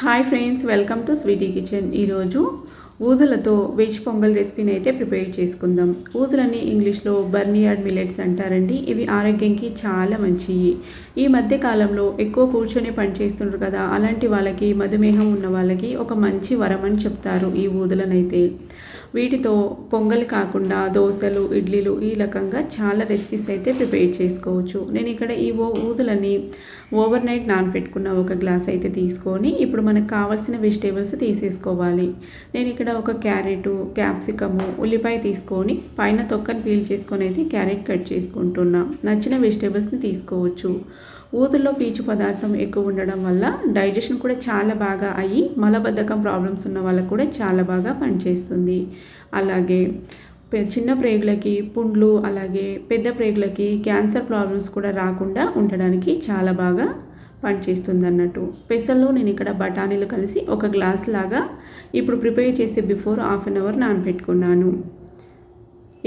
Hi friends welcome to sweety kitchen ఈరోజు ఊదులతో veg pongal రెసిపీని అయితే ప్రిపేర్ చేసుకుందాం. ఊదులని ఇంగ్లీష్లో బర్నియార్డ్ మిలెట్స్ అంటారండి. ఇవి ఆరోగ్యంకి చాలా మంచివి ఈ మధ్య కాలంలో ఎక్కువ కూర్చొని పనిచేస్తుంటారు కదా అలాంటి వాళ్ళకి మధుమేహం ఉన్న వాళ్ళకి ఒక మంచి వరం అని చెప్తారు ఈ ఊదులనైతే. వీటితో పొంగల్ కాకుండా దోశలు ఇడ్లీలు ఈ రకంగా చాలా రెసిపీస్ అయితే ప్రిపేర్ చేసుకోవచ్చు. నేను ఇక్కడ ఈ ఓ ఊదులని ఓవర్ నైట్ నానపెట్టుకున్న ఒక గ్లాస్ అయితే తీసుకొని ఇప్పుడు మనకు కావాల్సిన వెజిటేబుల్స్ తీసేసుకోవాలి. నేను ఇక్కడ ఒక క్యారెట్ క్యాప్సికము ఉల్లిపాయ తీసుకొని పైన తొక్కని పీల్ చేసుకొని అయితే క్యారెట్ కట్ చేసుకుంటున్నా. నచ్చిన వెజిటేబుల్స్ని తీసుకోవచ్చు. ఊదుల్లో పీచు పదార్థం ఎక్కువ ఉండడం వల్ల డైజెషన్ కూడా చాలా బాగా అయ్యి మలబద్ధకం ప్రాబ్లమ్స్ ఉన్న వాళ్ళకు కూడా చాలా బాగా పనిచేస్తుంది. అలాగే చిన్న ప్రేగులకి పుండ్లు అలాగే పెద్ద ప్రేగులకి క్యాన్సర్ ప్రాబ్లమ్స్ కూడా రాకుండా ఉండడానికి చాలా బాగా పనిచేస్తుంది అన్నట్టు పెసల్లో నేను ఇక్కడ బఠానీలు కలిసి ఒక గ్లాస్ లాగా ఇప్పుడు ప్రిపేర్ చేసే బిఫోర్ హాఫ్ అన్ అవర్ నానబెట్టుకున్నాను.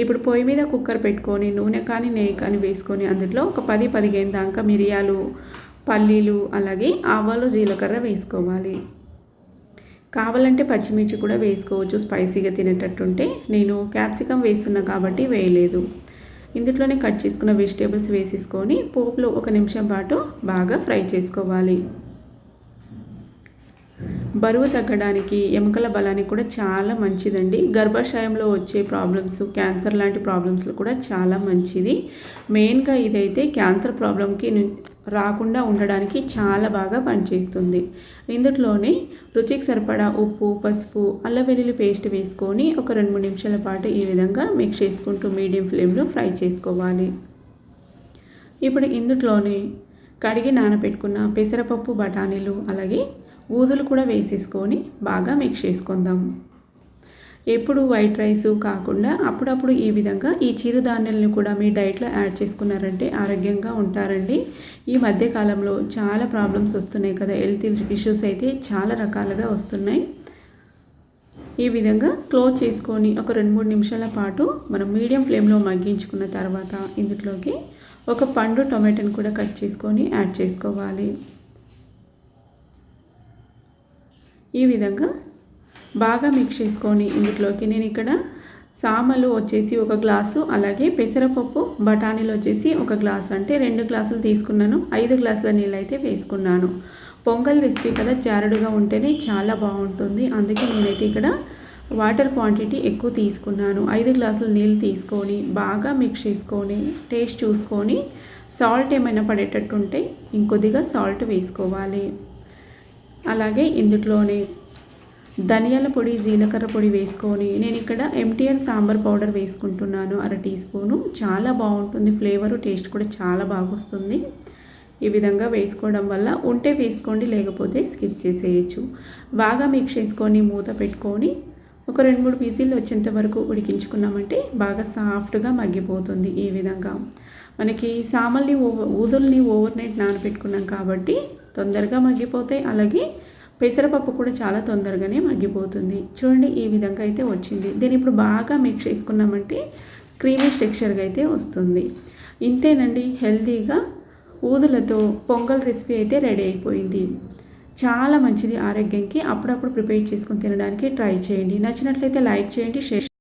ఇప్పుడు పొయ్యి మీద కుక్కర్ పెట్టుకొని నూనె కానీ నెయ్యి కానీ వేసుకొని అందులో ఒక పది పదిహేను దాకా మిరియాలు పల్లీలు అలాగే ఆవాలు జీలకర్ర వేసుకోవాలి. కావాలంటే పచ్చిమిర్చి కూడా వేసుకోవచ్చు స్పైసీగా తినేటట్టుంటే. నేను క్యాప్సికమ్ వేస్తున్నా కాబట్టి వేయలేదు. ఇందులోనే కట్ చేసుకున్న వెజిటేబుల్స్ వేసేసుకొని పోపులో ఒక నిమిషం పాటు బాగా ఫ్రై చేసుకోవాలి. బరువు తగ్గడానికి ఎముకల బలానికి కూడా చాలా మంచిదండి. గర్భాశయంలో వచ్చే ప్రాబ్లమ్స్ క్యాన్సర్ లాంటి ప్రాబ్లమ్స్లో కూడా చాలా మంచిది. మెయిన్గా ఇదైతే క్యాన్సర్ ప్రాబ్లంకి రాకుండా ఉండడానికి చాలా బాగా పనిచేస్తుంది. ఇందులోనే రుచికి సరిపడా ఉప్పు పసుపు అల్ల వెల్లుల్లి పేస్ట్ వేసుకొని ఒక రెండు మూడు నిమిషాల పాటు ఈ విధంగా మిక్స్ చేసుకుంటూ మీడియం ఫ్లేమ్లో ఫ్రై చేసుకోవాలి. ఇప్పుడు ఇందులోనే కడిగి నానబెట్టుకున్న పెసరపప్పు బఠానీలు అలాగే ఊదులు కూడా వేసేసుకొని బాగా మిక్స్ చేసుకుందాం. ఎప్పుడు వైట్ రైస్ కాకుండా అప్పుడప్పుడు ఈ విధంగా ఈ చిరుధాన్యాలను కూడా మీ డైట్లో యాడ్ చేసుకున్నారంటే ఆరోగ్యంగా ఉంటారండి. ఈ మధ్యకాలంలో చాలా ప్రాబ్లమ్స్ వస్తున్నాయి కదా హెల్త్ ఇష్యూస్ అయితే చాలా రకాలుగా వస్తున్నాయి. ఈ విధంగా క్లోజ్ చేసుకొని ఒక రెండు మూడు నిమిషాల పాటు మనం మీడియం ఫ్లేమ్లో మగ్గించుకున్న తర్వాత ఇందులోకి ఒక పండు టొమాటోని కూడా కట్ చేసుకొని యాడ్ చేసుకోవాలి. ఈ విధంగా బాగా మిక్స్ చేసుకొని ఇందులోకి నేను ఇక్కడ సామలు వచ్చేసి ఒక గ్లాసు అలాగే పెసరపప్పు బఠానీలు వచ్చేసి ఒక గ్లాసు. అంటే రెండు గ్లాసులు తీసుకున్నాను ఐదు గ్లాసుల నీళ్ళు అయితే వేసుకున్నాను. పొంగల్ రెసిపీ కదా జారుడుగా ఉంటేనే చాలా బాగుంటుంది. అందుకే నేనైతే ఇక్కడ వాటర్ క్వాంటిటీ ఎక్కువ తీసుకున్నాను. ఐదు గ్లాసులు నీళ్ళు తీసుకొని బాగా మిక్స్ చేసుకొని టేస్ట్ చూసుకొని సాల్ట్ ఏమైనా పడేటట్టు ఉంటే ఇంకొద్దిగా సాల్ట్ వేసుకోవాలి. అలాగే ఇందులోనే ధనియాల పొడి జీలకర్ర పొడి వేసుకొని నేను ఇక్కడ ఎంటీఆర్ సాంబార్ పౌడర్ వేసుకుంటున్నాను అర టీ స్పూను. చాలా బాగుంటుంది ఫ్లేవరు టేస్ట్ కూడా చాలా బాగా వస్తుంది ఈ విధంగా వేసుకోవడం వల్ల ఉంటే వేసుకోండి లేకపోతే స్కిప్ చేసేయచ్చు. బాగా మిక్స్ చేసుకొని మూత పెట్టుకొని ఒక రెండు మూడు పీసీలు వచ్చేంత వరకు ఉడికించుకున్నామంటే బాగా సాఫ్ట్గా మగ్గిపోతుంది ఈ విధంగా. మనకి సామల్ని ఊదుల్ని ఓవర్ నైట్ నానబెట్టుకున్నాం కాబట్టి తొందరగా మగ్గిపోతాయి. అలాగే పెసరపప్పు కూడా చాలా తొందరగానే మగ్గిపోతుంది. చూడండి ఈ విధంగా అయితే వచ్చింది. దీన్ని ఇప్పుడు బాగా మిక్స్ చేసుకున్నామంటే క్రీమీ టెక్స్చర్గా అయితే వస్తుంది. ఇంతేనండి హెల్తీగా ఊదులతో పొంగల్ రెసిపీ అయితే రెడీ అయిపోయింది. చాలా మంచిది ఆరోగ్యంకి. అప్పుడప్పుడు ప్రిపేర్ చేసుకుని తినడానికి ట్రై చేయండి. నచ్చినట్లయితే లైక్ చేయండి షేర్